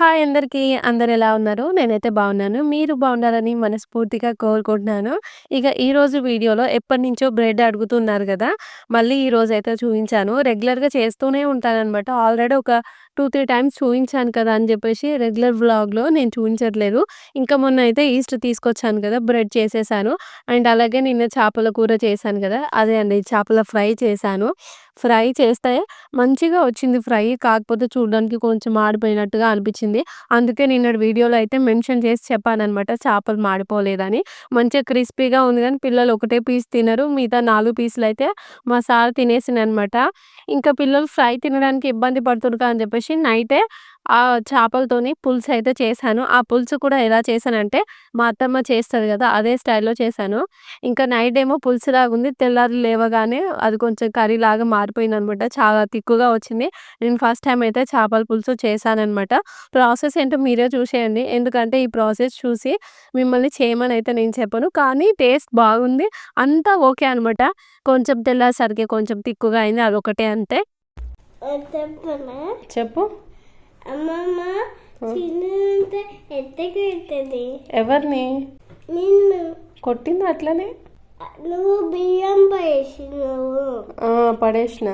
Hi అందరికీ. అందరు ఎలా ఉన్నారు? నేనైతే బాగున్నాను. మీరు బాగున్నారని మనస్ఫూర్తిగా కోరుకుంటున్నాను. ఇక ఈరోజు వీడియోలో ఎప్పటినుంచో బ్రెడ్ అడుగుతున్నారు కదా మళ్ళీ ఈరోజు అయితే చూపించాను రెగ్యులర్‌గా చేస్తూనే ఉంటానన్నమాట ఆల్రెడీ ఒక 2, 3 టైమ్స్ చూపించాను కదా! అని చెప్పేసి రెగ్యులర్ వ్లాగ్‌లో నేను చూపించట్లేదు ఇంకా మొన్న అయితే ఈస్ట్ తీసుకొచ్చాను కదా! బ్రెడ్ చేసేసాను. అండ్ అలాగే నిన్న చేపల కూర చేశాను కదా అదే అండి చేపల ఫ్రై చేశాను. ఫ్రై చేస్తే మంచిగా వచ్చింది ఫ్రై. కాకపోతే చూడడానికి కొంచెం మాడిపోయినట్టుగా అనిపించింది అందుకే నిన్న వీడియోలో అయితే మెన్షన్ చేసి చెప్పానమాట చేపలు మాడిపోలేదని. మంచిగా క్రిస్పీగా ఉంది కానీ పిల్లలు ఒకటే పీస్ తినరు. మిగతా నాలుగు పీసులు అయితే మా సార్ తినేసిండనమాట. ఇంకా పిల్లలు ఫ్రై తినడానికి ఇబ్బంది పడుతుర్రు అని జెప్పేసి నైటే ఆ చేపలతోని పులుసు అయితే చేశాను. ఆ పులుసు కూడా ఎలా చేశానంటే మా అత్తమ్మ చేస్తుంది కదా అదే స్టైల్‌లో చేశాను. ఇంకా నైట్ ఏమో పులుసులాగుంది. తెల్లారి లేవగానే అది కొంచెం కర్రీ లాగా మారిపోయింది అనమాట చాలా తిక్కుగా వచ్చింది. నేను ఫస్ట్ టైం అయితే చేపల పులుసు చేశానమాట ప్రాసెస్ ఏంటో మీరే చూసేయండి. ఎందుకంటే ఈ ప్రాసెస్ చూసి మిమ్మల్ని చేయమని అయితే నేను చెప్పను. కానీ టేస్ట్ బాగుంది. అంతా ఓకే అనమాట. కొంచెం తెల్లారిసరికి కొంచెం తిక్కుగా అయింది. అదొకటే అంతే. చెప్పు. అమ్మమ్మ ఎత్తకెళ్తుంది ఎవరిని? నిన్ను కొట్టిందా అట్లనే? నువ్వు బియ్యం ఆ! పడేసిన.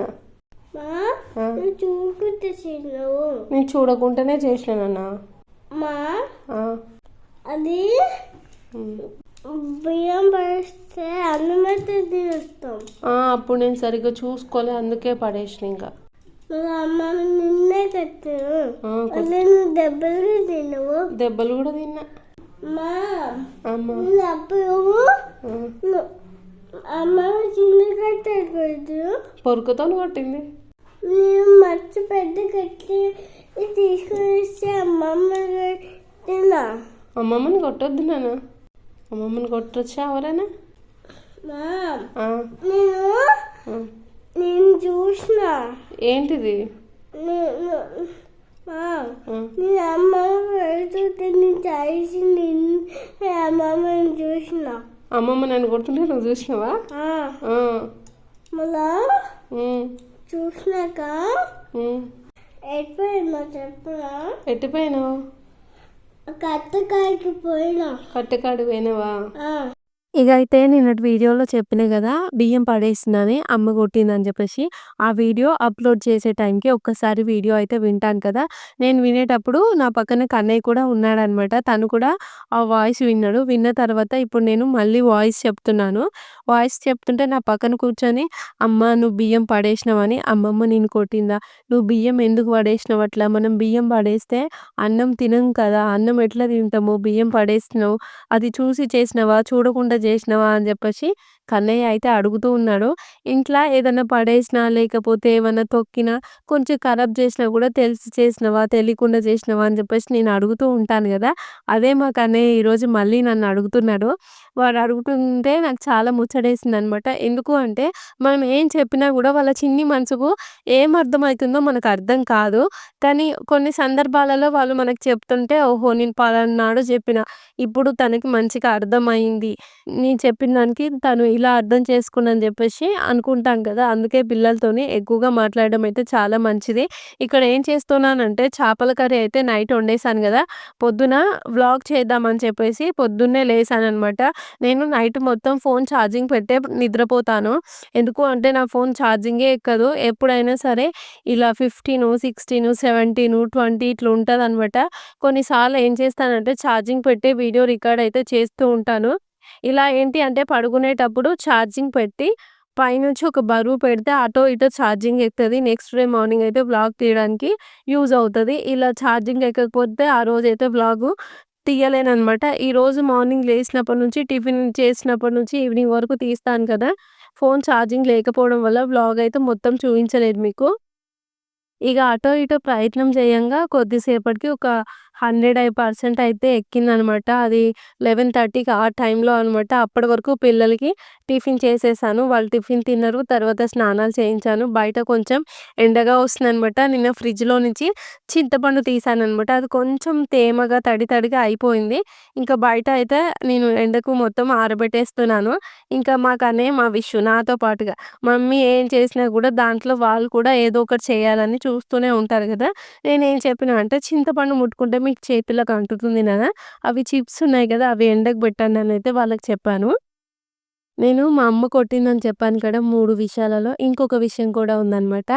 చూసుకుంటే చిన్నావు నేను చూడకుండానే చేసినానన్నా. మా! అది. బియ్యం పడిస్తే అన్నమైతే తినేస్తాం ఆ! అప్పుడు నేను సరిగ్గా చూసుకోలే. అందుకే పడేసిన ఇంకా. కట్టాను దెబ్బలు తినవు దెబ్బలు కూడా తిన్నా. పొరుకుతోని కొట్టింది. నేను మర్చి పెద్ద కట్టి తీసుకుని వస్తే అమ్మమ్మ తిన్నా అమ్మమ్మని కొట్టొద్దు నాన్న. అమ్మమ్మని కొట్టొచ్చా ఎవరైనా? నేను! నేను చూసిన ఏంటిది? నేను మా ఆ! నేను అమ్మమ్మ పెడుతుంటే నేను చేసి నిన్ను అమ్మమ్మని చూసిన అమ్మమ్మ నన్ను కొడుతుంటే నువ్వు చూసినావా? మళ్ళా. చూసినాక. ఎట్పోయిందో చెప్పరా ఎట్టిపోయినావు? అత్తకాయకి పోయినా కట్టెకాడికి పోయినావా? ఇక అయితే నిన్నటి వీడియోలో చెప్పిన కదా! బియ్యం పడేసిందని అమ్మ కొట్టిందని చెప్పేసి. ఆ వీడియో అప్‌లోడ్ చేసే టైంకి ఒక్కసారి వీడియో అయితే వింటాను కదా! నేను వినేటప్పుడు నా పక్కన కన్నయ్య కూడా ఉన్నాడనమాట. తను కూడా ఆ వాయిస్ విన్నాడు. విన్న తర్వాత ఇప్పుడు నేను మళ్ళీ వాయిస్ చెప్తున్నాను. వాయిస్ చెప్తుంటే నా పక్కన కూర్చొని అమ్మ నువ్వు బియ్యం పడేసినావని అమ్మమ్మ నేను కొట్టిందా? నువ్వు బియ్యం ఎందుకు పడేసినావు అట్లా? మనం బియ్యం పడేస్తే అన్నం తినం కదా! అన్నం ఎట్లా తింటాము? బియ్యం పడేస్తున్నావు. అది చూసి చేసినావా? చూడకుండా చేసినవా అని చెప్పేసి కన్నయ్య అయితే అడుగుతూ ఉన్నాడు. ఇంట్లో ఏదైనా పడేసినా లేకపోతే ఏమైనా తొక్కినా కొంచెం ఖరాబ్ చేసినా కూడా తెలిసి చేసినావా? తెలియకుండా చేసినావా? అని చెప్పేసి నేను అడుగుతూ ఉంటాను కదా అదే మా కన్నయ్య ఈరోజు మళ్ళీ నన్ను అడుగుతున్నాడు. వాడు అడుగుతుంటే నాకు చాలా ముచ్చటేసిందనమాట. ఎందుకు అంటే మనం ఏం చెప్పినా కూడా వాళ్ళ చిన్ని మనసుకు ఏం అర్థమవుతుందో మనకు అర్థం కాదు. కానీ కొన్ని సందర్భాలలో వాళ్ళు మనకు చెప్తుంటే ఓహో! నేను పలానాడు నాడు చెప్పిన. ఇప్పుడు తనకి మంచిగా అర్థమైంది నేను చెప్పిన దానికి తను ఇలా అర్థం చేసుకుందని చెప్పేసి అనుకుంటాం కదా! అందుకే పిల్లలతోని ఎక్కువగా మాట్లాడడం అయితే చాలా మంచిది. ఇక్కడ ఏం చేస్తున్నానంటే చేపల కర్రీ అయితే నైట్ వండేసాను కదా పొద్దున వ్లాగ్ చేద్దామని చెప్పేసి పొద్దున్నే లేసాననమాట. నేను నైట్ మొత్తం ఫోన్ ఛార్జింగ్ పెట్టే నిద్రపోతాను. ఎందుకు అంటే నా ఫోన్ ఛార్జింగే ఎక్కదు. ఎప్పుడైనా సరే ఇలా 15, 16, 17, 20 ఇట్లా ఉంటుంది అనమాట కొన్నిసార్లు ఏం చేస్తానంటే ఛార్జింగ్ పెట్టి వీడియో రికార్డ్ అయితే చేస్తూ ఉంటాను. ఇలా ఏంటి అంటే పడుకునేటప్పుడు ఛార్జింగ్ పెట్టి పైనుంచి ఒక బరువు పెడితే అటో ఇటో ఛార్జింగ్ ఎక్కుతుంది నెక్స్ట్ డే మార్నింగ్ అయితే వ్లాగ్ తీయడానికి యూజ్ అవుతుంది ఇలా ఛార్జింగ్ ఎక్కకపోతే ఆ రోజైతే వ్లాగు ఈరోజు మార్నింగ్ లేచినప్పటి నుంచి టిఫిన్ చేసినప్పటి నుంచి ఈవినింగ్ వరకు తీస్తాను కదా! ఫోన్ ఛార్జింగ్ లేకపోవడం వల్ల బ్లాగ్ అయితే మొత్తం చూపించలేదు మీకు. ఇక అటో ఇటో ప్రయత్నం చేయంగా కొద్దిసేపటికి ఒక 100% అయితే ఎక్కిందనమాట. అది 11:30కి ఆ టైంలో అనమాట. అప్పటి వరకు పిల్లలకి టిఫిన్ చేసేసాను. వాళ్ళు టిఫిన్ తిన్నారు. తర్వాత స్నానాలు చేయించాను. బయట కొంచెం ఎండగా వస్తుందనమాట. నిన్న ఫ్రిడ్జ్‌లో నుంచి చింతపండు తీసాను అనమాట అది కొంచెం తేమగా, తడి తడిగా అయిపోయింది. ఇంకా బయట అయితే నేను ఎండకు మొత్తం ఆరబెట్టేస్తున్నాను. ఇంకా మాకనే మా విషు నాతో పాటుగా మమ్మీ ఏం చేసినా కూడా దాంట్లో వాళ్ళు కూడా ఏదో ఒకటి చేయాలని చూస్తూనే ఉంటారు కదా! నేనేం చెప్పిన అంటే చింతపండు ముట్టుకుంటే మీకు చేతులకు అంటుతుంది నాన్న. అవి చిప్స్ ఉన్నాయి కదా! అవి ఎండకు పెట్టండి అనైతే వాళ్ళకి చెప్పాను. నేను మా అమ్మ కొట్టిందని చెప్పాను కదా! మూడు విషయాలలో. ఇంకొక విషయం కూడా ఉందనమాట.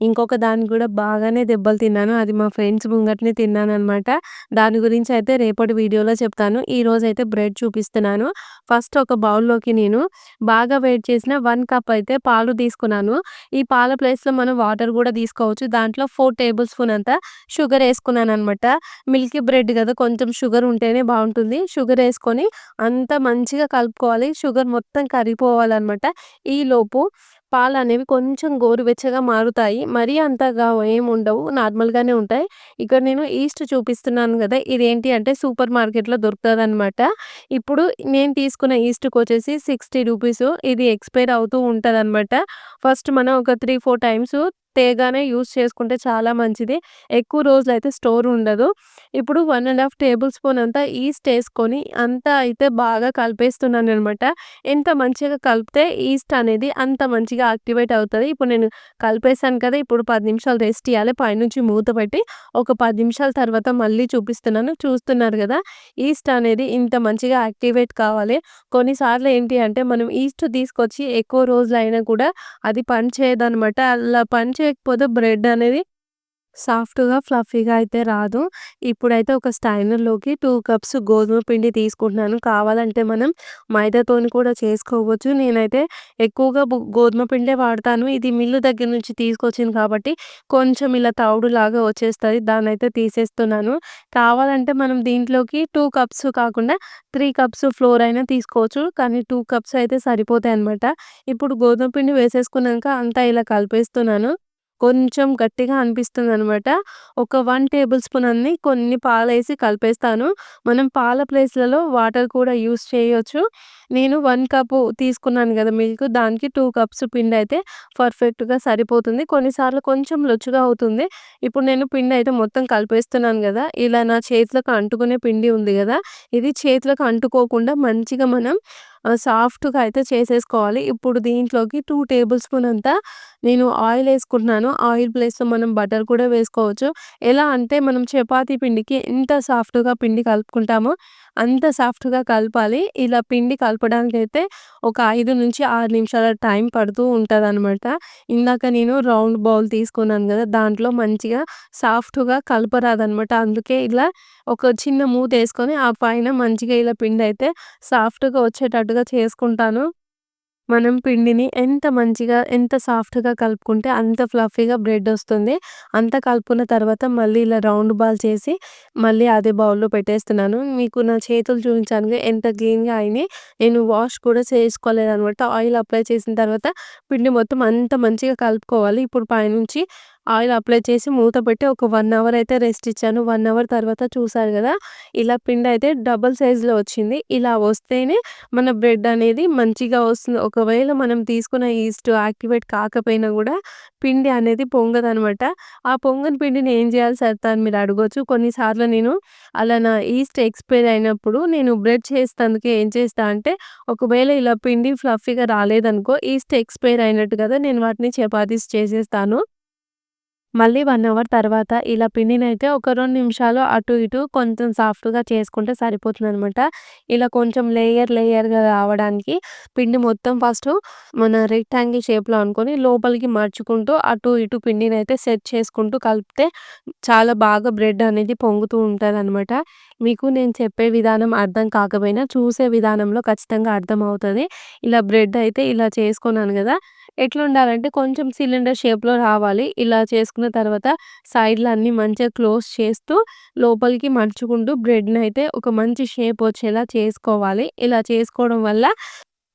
ఇంకొక దాని కూడా బాగానే దెబ్బలు తిన్నాను. అది మా ఫ్రెండ్స్ ముంగటనే తిన్నాననమాట. దాని గురించి అయితే రేపటి వీడియోలో చెప్తాను. ఈరోజైతే బ్రెడ్ చూపిస్తున్నాను. ఫస్ట్ ఒక బౌల్‌లోకి నేను బాగా వేడి చేసిన వన్ కప్ అయితే పాలు తీసుకున్నాను. ఈ పాల ప్లేస్‌లో మనం వాటర్ కూడా తీసుకోవచ్చు. దాంట్లో ఫోర్ టేబుల్ స్పూన్ అంత షుగర్ వేసుకున్నాను అనమాట మిల్కీ బ్రెడ్ కదా! కొంచెం షుగర్ ఉంటేనే బాగుంటుంది షుగర్ వేసుకొని అంతా మంచిగా కలుపుకోవాలి. షుగర్ మొత్తం కరిగిపోవాలనమాట. ఈలోపు పాలనేవి కొంచెం గోరువెచ్చగా మారుతాయి. మరీ అంతగా ఏమి ఉండవు. నార్మల్‌గానే ఉంటాయి. ఇక్కడ నేను ఈస్ట్ చూపిస్తున్నాను కదా! ఇదేంటి అంటే సూపర్ మార్కెట్‌లో దొరుకుతుంది అనమాట ఇప్పుడు నేను తీసుకున్న ఈస్ట్కి వచ్చేసి సిక్స్టీ రూపీసు. ఇది ఎక్స్‌పైర్ అవుతూ ఉంటదనమాట. ఫస్ట్ మనం ఒక 3, 4 టైమ్స్ తేగానే యూస్ చేసుకుంటే చాలా మంచిది. ఎక్కువ రోజులు అయితే స్టోర్ ఉండదు. ఇప్పుడు one and half tablespoon అంతా ఈస్ట్ వేసుకొని అంతా అయితే బాగా కలిపేస్తున్నాను అనమాట ఎంత మంచిగా కలిపితే ఈస్ట్ అనేది అంత మంచిగా యాక్టివేట్ అవుతుంది ఇప్పుడు నేను కలిపేసాను కదా! ఇప్పుడు పది నిమిషాలు రెస్ట్ ఇవ్వాలి పైనుంచి మూత పెట్టి ఒక పది నిమిషాల తర్వాత మళ్ళీ చూపిస్తున్నాను. చూస్తున్నారు కదా! ఈస్ట్ అనేది ఇంత మంచిగా యాక్టివేట్ కావాలి. కొన్నిసార్లు ఏంటి అంటే మనం ఈస్ట్ తీసుకొచ్చి ఎక్కువ రోజులు అయినా కూడా అది పని చేయదనమాట. అలా పని చేయకపోతే బ్రెడ్ అనేది సాఫ్ట్‌గా, ఫ్లఫీగా అయితే రాదు. ఇప్పుడైతే ఒక స్టైనర్‌లోకి టూ కప్స్ గోధుమ పిండి తీసుకుంటున్నాను. కావాలంటే మనం మైదాతోని కూడా చేసుకోవచ్చు. నేనైతే ఎక్కువగా గోధుమ పిండే వాడతాను. ఇది మిల్లు దగ్గర నుంచి తీసుకొచ్చింది కాబట్టి కొంచెం ఇలా తౌడులాగా వచ్చేస్తుంది దాన్ని దాన్నైతే తీసేస్తున్నాను. కావాలంటే మనం దీంట్లోకి టూ కప్స్ కాకుండా త్రీ కప్స్ ఫ్లోర్ అయినా తీసుకోవచ్చు. కానీ టూ కప్స్ అయితే సరిపోతాయి అనమాట ఇప్పుడు గోధుమ పిండి వేసేసుకున్నాక అంతా ఇలా కలిపేస్తున్నాను. కొంచెం గట్టిగా అనిపిస్తుంది అనమాట ఒక వన్ టేబుల్ స్పూన్ అన్ని కొన్ని పాలేసి కలిపేస్తాను. మనం పాల ప్లేస్‌లలో వాటర్ కూడా యూస్ చేయొచ్చు. నేను వన్ కప్పు తీసుకున్నాను కదా! మిల్క్ దానికి టూ కప్స్ పిండి అయితే పర్ఫెక్ట్‌గా సరిపోతుంది. కొన్నిసార్లు కొంచెం లొచ్చుగా అవుతుంది. ఇప్పుడు నేను పిండి అయితే మొత్తం కలిపేస్తున్నాను కదా! ఇలా నా చేతులకు అంటుకునే పిండి ఉంది కదా! ఇది చేతులకు అంటుకోకుండా మంచిగా మనం సాఫ్ట్‌గా అయితే చేసేసుకోవాలి. ఇప్పుడు దీంట్లోకి టూ టేబుల్ స్పూన్ అంతా నేను ఆయిల్ వేసుకుంటున్నాను ఆయిల్ ప్లేస్‌లో మనం బటర్ కూడా వేసుకోవచ్చు. ఎలా అంటే మనం చపాతీ పిండికి ఎంత సాఫ్ట్‌గా పిండి కలుపుకుంటామో అంత సాఫ్ట్‌గా కలపాలి. ఇలా పిండి కలపడానికైతే ఒక 5-6 నిమిషాల టైం పడుతూ ఉంటుంది అనమాట ఇందాక నేను రౌండ్ బౌల్ తీసుకున్నాను కదా! దాంట్లో మంచిగా సాఫ్ట్‌గా కలపరాదనమాట. అందుకే ఇలా ఒక చిన్న మూత వేసుకొని ఆ పైన మంచిగా ఇలా పిండి అయితే సాఫ్ట్‌గా వచ్చేటట్టుగా చేసుకుంటాను. మనం పిండిని ఎంత మంచిగా, ఎంత సాఫ్ట్‌గా కలుపుకుంటే అంత ఫ్లఫీగా బ్రెడ్ వస్తుంది. అంత కలుపుకున్న తర్వాత మళ్ళీ ఇలా రౌండ్ బాల్ చేసి మళ్ళీ అదే బౌల్‌లో పెట్టేస్తున్నాను. మీకు నా చేతులు చూపించాను ఎంత క్లీన్‌గా అయినాయి. నేను వాష్ కూడా చేసుకోలేదనమాట. ఆయిల్ అప్లై చేసిన తర్వాత పిండి మొత్తం అంత మంచిగా కలుపుకోవాలి. ఇప్పుడు పైనుంచి ఆయిల్ అప్లై చేసి మూత పెట్టి ఒక వన్ అవర్ అయితే రెస్ట్ ఇచ్చాను. వన్ అవర్ తర్వాత చూసారు కదా! ఇలా పిండి అయితే డబల్ సైజులో వచ్చింది. ఇలా వస్తేనే మన బ్రెడ్ అనేది మంచిగా వస్తుంది. ఒకవేళ మనం తీసుకున్న ఈస్ట్ యాక్టివేట్ కాకపోయినా కూడా పిండి అనేది పొంగదనమాట. ఆ పొంగని పిండిని ఏం చేయాలి సరిత అని మీరు అడగొచ్చు. కొన్నిసార్లు నేను అలా నా ఈస్ట్ ఎక్స్‌పైర్ అయినప్పుడు నేను బ్రెడ్ చేసేందుకు ఏం చేస్తా అంటే ఒకవేళ ఇలా పిండి ఫ్లఫీగా రాలేదనుకో ఈస్ట్ ఎక్స్‌పైర్ అయినట్టు కదా! నేను వాటిని చపాతీస్ చేసేస్తాను. మళ్ళీ వన్ అవర్ తర్వాత ఇలా పిండినైతే ఒక రెండు నిమిషాలు అటు ఇటు కొంచెం సాఫ్ట్‌గా చేసుకుంటే సరిపోతుందనమాట. ఇలా కొంచెం లేయర్ లేయర్‌గా రావడానికి పిండి మొత్తం ఫస్ట్ మన రెక్టాంగిల్ షేప్‌లో అనుకొని లోపలికి మార్చుకుంటూ అటు ఇటు పిండినైతే సెట్ చేసుకుంటూ కలిపితే చాలా బాగా బ్రెడ్ అనేది పొంగుతూ ఉంటుంది అనమాట మీకు నేను చెప్పే విధానం అర్థం కాకపోయినా చూసే విధానంలో ఖచ్చితంగా అర్థం అవుతుంది ఇలా బ్రెడ్ అయితే ఇలా చేసుకున్నాను కదా! ఎట్లుండాలంటే కొంచెం సిలిండర్ షేప్‌లో రావాలి. ఇలా చేసుకున్న తర్వాత సైడ్‌లు అన్నీ మంచిగా క్లోజ్ చేస్తూ లోపలికి మడుచుకుంటూ బ్రెడ్‌నయితే ఒక మంచి షేప్ వచ్చేలా చేసుకోవాలి. ఇలా చేసుకోవడం వల్ల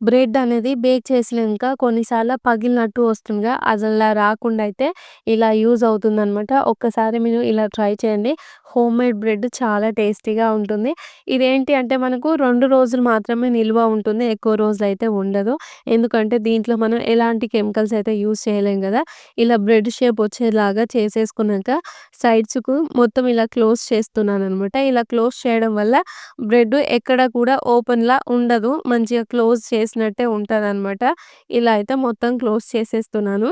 బ్రెడ్ అనేది బేక్ చేసినాక కొన్నిసార్లు పగిలినట్టు వస్తుందిగా అలా రాకుండా అయితే ఇలా యూజ్ అవుతుందనమాట. ఒక్కసారి మీరు ఇలా ట్రై చేయండి. హోమ్ మేడ్ బ్రెడ్ చాలా టేస్టీగా ఉంటుంది. ఇదేంటి అంటే మనకు రెండు రోజులు మాత్రమే నిల్వ ఉంటుంది. ఎక్కువ రోజులు అయితే ఉండదు. ఎందుకంటే దీంట్లో మనం ఎలాంటి కెమికల్స్ అయితే యూజ్ చేయలేం కదా ఇలా బ్రెడ్ షేప్ వచ్చేలాగా చేసేసుకున్నాక సైడ్స్‌కు మొత్తం ఇలా క్లోజ్ చేస్తున్నాను అనమాట ఇలా క్లోజ్ చేయడం వల్ల బ్రెడ్ ఎక్కడ కూడా ఓపెన్‌లా ఉండదు. మంచిగా క్లోజ్ చేసి చేసినట్టే ఉంటదనమాట. ఇలా అయితే మొత్తం క్లోజ్ చేసేస్తున్నాను.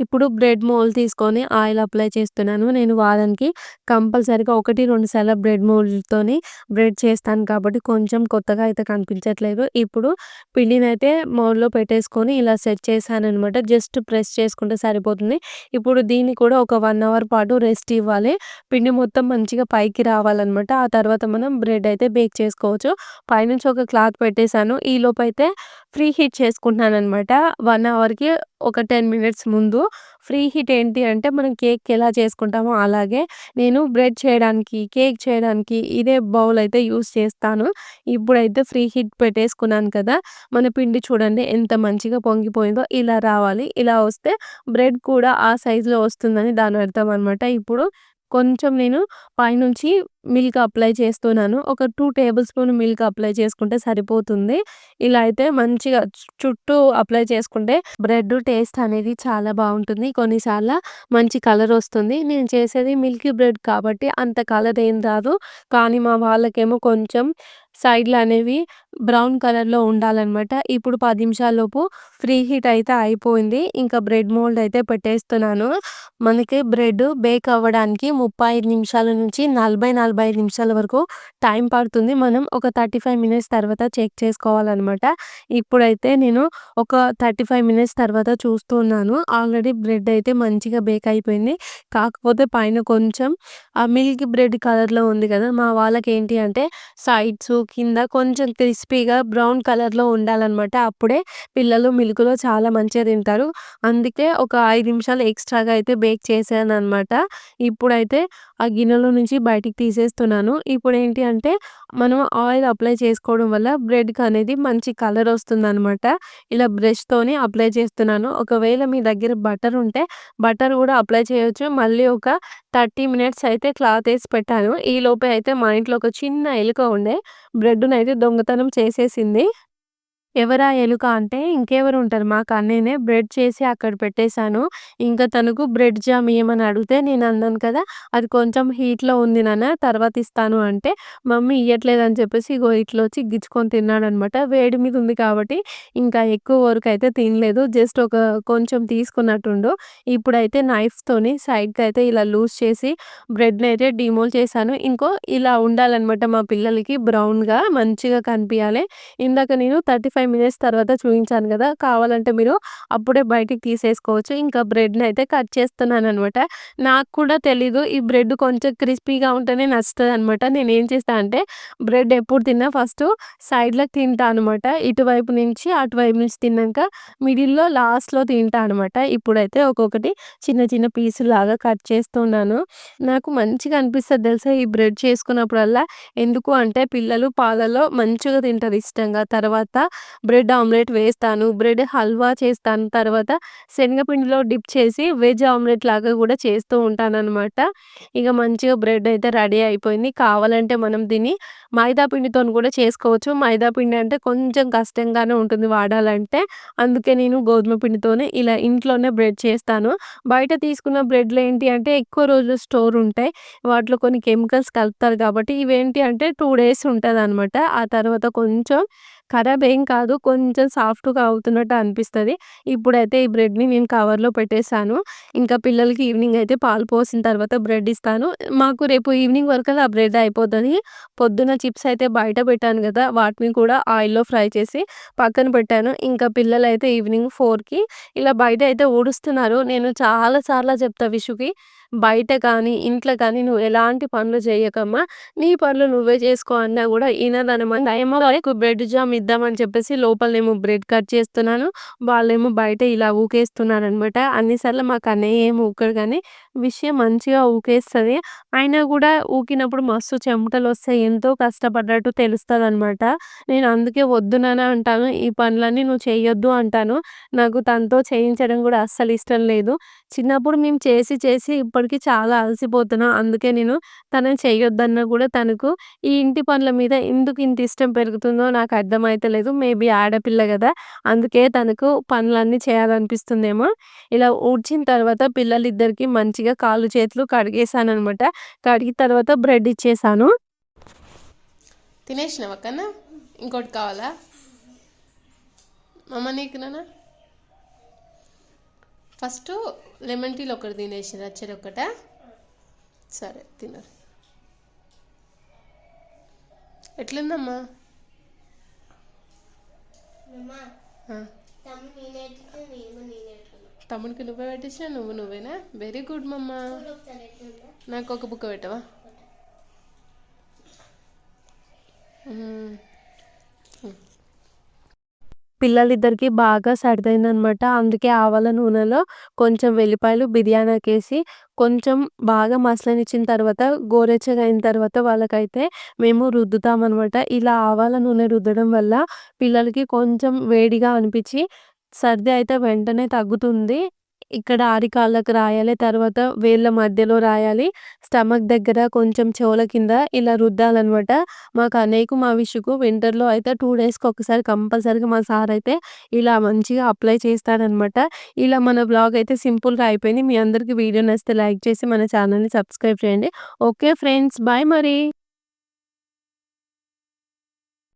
ఇప్పుడు బ్రెడ్ మోల్డ్ తీసుకొని ఆయిల్ అప్లై చేస్తున్నాను. నేను వారానికి కంపల్సరిగా ఒకటి రెండు సార్లు బ్రెడ్ మోల్డ్‌తోని బ్రెడ్ చేస్తాను కాబట్టి కొంచెం కొత్తగా అయితే కనిపించట్లేదు. ఇప్పుడు పిండినైతే మోల్డ్‌లో పెట్టేసుకొని ఇలా సెట్ చేశాననమాట. జస్ట్ ప్రెస్ చేసుకుంటే సరిపోతుంది. ఇప్పుడు దీన్ని కూడా ఒక వన్ అవర్ పాటు రెస్ట్ ఇవ్వాలి. పిండి మొత్తం మంచిగా పైకి రావాలనమాట. ఆ తర్వాత మనం బ్రెడ్ అయితే బేక్ చేసుకోవచ్చు. పైనుంచి ఒక క్లాత్ పెట్టేసాను. ఈలోపైతే ఫ్రీ హీట్ చేసుకుంటున్నాననమాట. 1 అవర్‌కి ఒక 10 మినిట్స్ ముందు. ఫ్రీ హీట్ ఏంటి అంటే మనం కేక్ ఎలా చేసుకుంటామో అలాగే నేను బ్రెడ్ చేయడానికి, కేక్ చేయడానికి ఇదే బౌల్ అయితే యూస్ చేస్తాను. ఇప్పుడైతే ఫ్రీ హీట్ పెట్టేసుకున్నాను కదా! మన పిండి చూడండి ఎంత మంచిగా పొంగిపోయిందో ఇలా రావాలి. ఇలా వస్తే బ్రెడ్ కూడా ఆ సైజులో వస్తుందని దాని అర్థం అనమాట. ఇప్పుడు కొంచెం నేను పైనుంచి మిల్క్ అప్లై చేస్తున్నాను. ఒక two tablespoon milk apply చేసుకుంటే సరిపోతుంది. ఇలా అయితే మంచిగా చుట్టూ అప్లై చేసుకుంటే బ్రెడ్ టేస్ట్ అనేది చాలా బాగుంటుంది కొన్నిసార్లు మంచి కలర్ వస్తుంది. నేను చేసేది మిల్కీ బ్రెడ్ కాబట్టి అంత కలర్ ఏం రాదు. కానీ మా వాళ్ళకేమో కొంచెం సైడ్‌లు అనేవి బ్రౌన్ కలర్‌లో ఉండాలన్నమాట ఇప్పుడు పది నిమిషాల్లోపు ఫ్రీ హీట్ అయితే అయిపోయింది. ఇంకా బ్రెడ్ మోల్డ్ అయితే పెట్టేస్తున్నాను. మనకి బ్రెడ్ బేక్ అవ్వడానికి 35 నిమిషాల నుంచి నలభై నలభై ఐదు నిమిషాల వరకు టైం పడుతుంది. మనం ఒక 35 మినిట్స్ తర్వాత చెక్ చేసుకోవాలనమాట. ఇప్పుడైతే నేను ఒక 35 మినిట్స్ తర్వాత చూస్తున్నాను. ఆల్రెడీ బ్రెడ్ అయితే మంచిగా బేక్ అయిపోయింది. కాకపోతే పైన కొంచెం ఆ మిల్క్ బ్రెడ్ కలర్‌లో ఉంది కదా! మా వాళ్ళకేంటి అంటే సైడ్స్, కింద కొంచెం క్రిస్పీగా బ్రౌన్ కలర్‌లో ఉండాలన్నమాట అప్పుడే పిల్లలు మిల్క్‌లో చాలా మంచిగా తింటారు. అందుకే ఒక ఐదు నిమిషాలు ఎక్స్‌ట్రాగా అయితే బేక్ చేశాననమాట. ఇప్పుడైతే ఆ గిన్నెలో నుంచి బయటికి చేస్తున్నాను ఇప్పుడు ఏంటి అంటే మనం ఆయిల్ అప్లై చేసుకోవడం వల్ల బ్రెడ్‌కి అనేది మంచి కలర్ వస్తుందనమాట. ఇలా బ్రష్‌తోని అప్లై చేస్తున్నాను. ఒకవేళ మీ దగ్గర బటర్ ఉంటే బటర్ కూడా అప్లై చేయొచ్చు. మళ్ళీ ఒక 30 మినిట్స్ అయితే క్లాత్ వేసి పెట్టాను. ఈ లోపే అయితే మా ఇంట్లో ఒక చిన్న ఎలుక ఉండే బ్రెడ్‌నైతే దొంగతనం చేసేసింది. ఎవరా ఎలుక అంటే ఇంకెవరు ఉంటారు మా కన్నయ్యనే. బ్రెడ్ చేసి అక్కడ పెట్టేసాను. ఇంకా తనకు బ్రెడ్ జామ్ ఇవ్వమని అడిగితే నేను అన్నాను కదా! అది కొంచెం హీట్‌లో ఉంది నాన్న తర్వాత ఇస్తాను అంటే మమ్మీ ఇయ్యట్లేదని చెప్పేసి ఇగో ఇట్లా వచ్చి గిచ్చుకొని తిన్నాడనమాట. వేడి మీద ఉంది కాబట్టి ఇంకా ఎక్కువ వరకు అయితే తినలేదు. జస్ట్ ఒక కొంచెం తీసుకున్నట్టుండు. ఇప్పుడైతే నైఫ్‌తోని అయితే ఇలా లూజ్ చేసి బ్రెడ్ని అయితే డిమోల్ చేశాను. ఇంకో ఇలా ఉండాలన్నమాట మా పిల్లలకి బ్రౌన్‌గా మంచిగా కనిపించాలి ఇందాక నేను థర్టీ 35 మినిట్స్ తర్వాత చూపించాను కదా! కావాలంటే మీరు అప్పుడే బయటికి తీసేసుకోవచ్చు. ఇంకా బ్రెడ్ని అయితే కట్ చేస్తున్నాను అనమాట నాకు కూడా తెలీదు ఈ బ్రెడ్ కొంచెం క్రిస్పీగా ఉంటేనే నచ్చుతుంది అనమాట నేను ఏం చేస్తా అంటే బ్రెడ్ ఎప్పుడు తిన్నా ఫస్ట్ సైడ్లో తింటా అనమాట. ఇటువైపు నుంచి అటువైపు నుంచి తిన్నాక మిడిల్‌లో లాస్ట్‌లో తింటా అనమాట. ఇప్పుడైతే ఒక్కొక్కటి చిన్న చిన్న పీసుల్లాగా కట్ చేస్తున్నాను. నాకు మంచిగా అనిపిస్తుంది తెలుసా ఈ బ్రెడ్ చేసుకున్నప్పుడల్లా. ఎందుకు అంటే పిల్లలు పాలలో మంచిగా తింటారు ఇష్టంగా. తర్వాత బ్రెడ్ ఆమ్లెట్ వేస్తాను. బ్రెడ్ హల్వా చేస్తాను. తర్వాత శనగపిండిలో డిప్ చేసి వెజ్ ఆమ్లెట్ లాగా కూడా చేస్తూ ఉంటాననమాట. ఇక మంచిగా బ్రెడ్ అయితే రెడీ అయిపోయింది. కావాలంటే మనం దీన్ని మైదాపిండితో కూడా చేసుకోవచ్చు. మైదా పిండి అంటే కొంచెం కష్టంగానే ఉంటుంది వాడాలంటే. అందుకే నేను గోధుమ పిండితోనే ఇలా ఇంట్లోనే బ్రెడ్ చేస్తాను. బయట తీసుకున్న బ్రెడ్లు ఏంటి అంటే ఎక్కువ రోజులు స్టోర్ ఉంటాయి. వాటిలో కొన్ని కెమికల్స్ కలుపుతారు కాబట్టి ఇవేంటి అంటే టూ డేస్ ఉంటుంది అనమాట ఆ తర్వాత కొంచెం ఖరాబ్ ఏం కాదు. కాదు కొంచెం సాఫ్ట్‌గా అవుతున్నట్టు అనిపిస్తుంది ఇప్పుడైతే ఈ బ్రెడ్‌ని నేను కవర్‌లో పెట్టేసాను. ఇంకా పిల్లలకి ఈవినింగ్ అయితే పాలు పోసిన తర్వాత బ్రెడ్ ఇస్తాను. మాకు రేపు ఈవినింగ్ వరకు ఆ బ్రెడ్ అయిపోతుంది పొద్దున చిప్స్ అయితే బయట పెట్టాను కదా! వాటిని కూడా ఆయిల్‌లో ఫ్రై చేసి పక్కన పెట్టాను. ఇంకా పిల్లలైతే ఈవినింగ్ ఫోర్కి ఇలా బయట అయితే ఊడుస్తున్నారు. నేను చాలా సార్లు చెప్తా విషుకి బయట కానీ, ఇంట్లో కానీ నువ్వు ఎలాంటి పనులు చేయకమ్మా. నీ పనులు నువ్వే చేసుకో అన్నా కూడా వినదనమాట ఏమో బ్రెడ్ జామ్ ఇద్దామని చెప్పేసి లోపలనేమో బ్రెడ్ కట్ చేస్తున్నాను. వాళ్ళేమో బయట ఇలా ఊకేస్తున్నారనమాట. అనమాట అన్నిసార్లు మాకు అన్నయ్య ఏమి ఊకడు కానీ విషయం మంచిగా ఊకేస్తుంది అయినా కూడా ఊకినప్పుడు మస్తు చెమటలు వస్తాయి ఎంతో కష్టపడ్డట్టు తెలుస్తుంది అనమాట నేను అందుకే వద్దునని అంటాను. ఈ పనులన్నీ నువ్వు చేయొద్దు అంటాను. నాకు తనతో చేయించడం కూడా అస్సలు ఇష్టం లేదు. చిన్నప్పుడు మేము చేసి చేసి ఇప్పుడు ఇప్పటికి చాలా అలసిపోతున్నా అందుకే నేను తనని చేయొద్దన్న కూడా తనకు ఈ ఇంటి పనుల మీద ఎందుకు ఇంత ఇష్టం పెరుగుతుందో నాకు అర్థమైతలేదు. మేబీ ఆడపిల్ల కదా అందుకే తనకు పనులన్నీ చేయాలనిపిస్తుందేమో. ఇలా ఊడ్చిన తర్వాత పిల్లలిద్దరికీ మంచిగా కాళ్ళు చేతులు కడిగేసాను అనమాట కడిగిన తర్వాత బ్రెడ్ ఇచ్చేసాను. తినేసినావా కన్నా ఇంకోటి కావాలా మమ్మ నీకునా ఫస్ట్ లెమన్ టీలో ఒకటి తినేసి రచ్చడి ఒకట సరే తినరు. ఎట్లుందమ్మా? తమ్ముడికి నువ్వే పెట్టించిన నువ్వు నువ్వేనా? వెరీ గుడ్ మమ్మ. నాకు ఒక బుక్క పెట్టవా? మ్మ్. పిల్లలిద్దరికీ బాగా సర్దయిందనమాట. అందుకే ఆవాల నూనెలో కొంచెం వెల్లిపాయలు, బిర్యానీకి వేసి కొంచెం బాగా మసలనిచ్చిన తర్వాత గోరువెచ్చగా అయిన తర్వాత వాళ్ళకైతే మేము రుద్దుతామనమాట. ఇలా ఆవాల నూనె రుద్దడం వల్ల పిల్లలకి కొంచెం వేడిగా అనిపించి సర్ది అయితే వెంటనే తగ్గుతుంది. ఇక్కడ అరికాళ్ళకు రాయాలి. తర్వాత వేళ్ళ మధ్యలో రాయాలి. స్టమక్ దగ్గర కొంచెం చెవుల కింద ఇలా రుద్దాలన్నమాట మాకు అనేకు మా విషుకు వింటర్‌లో అయితే టూ డేస్‌కి ఒకసారి కంపల్సరీగా మా సార్ అయితే ఇలా మంచిగా అప్లై చేస్తాడనమాట ఇలా మన బ్లాగ్ అయితే సింపుల్‌గా అయిపోయింది. మీ అందరికీ వీడియో నచ్చితే లైక్ చేసి మన ఛానల్‌ని సబ్స్క్రైబ్ చేయండి. Okay friends. బాయ్ మరి.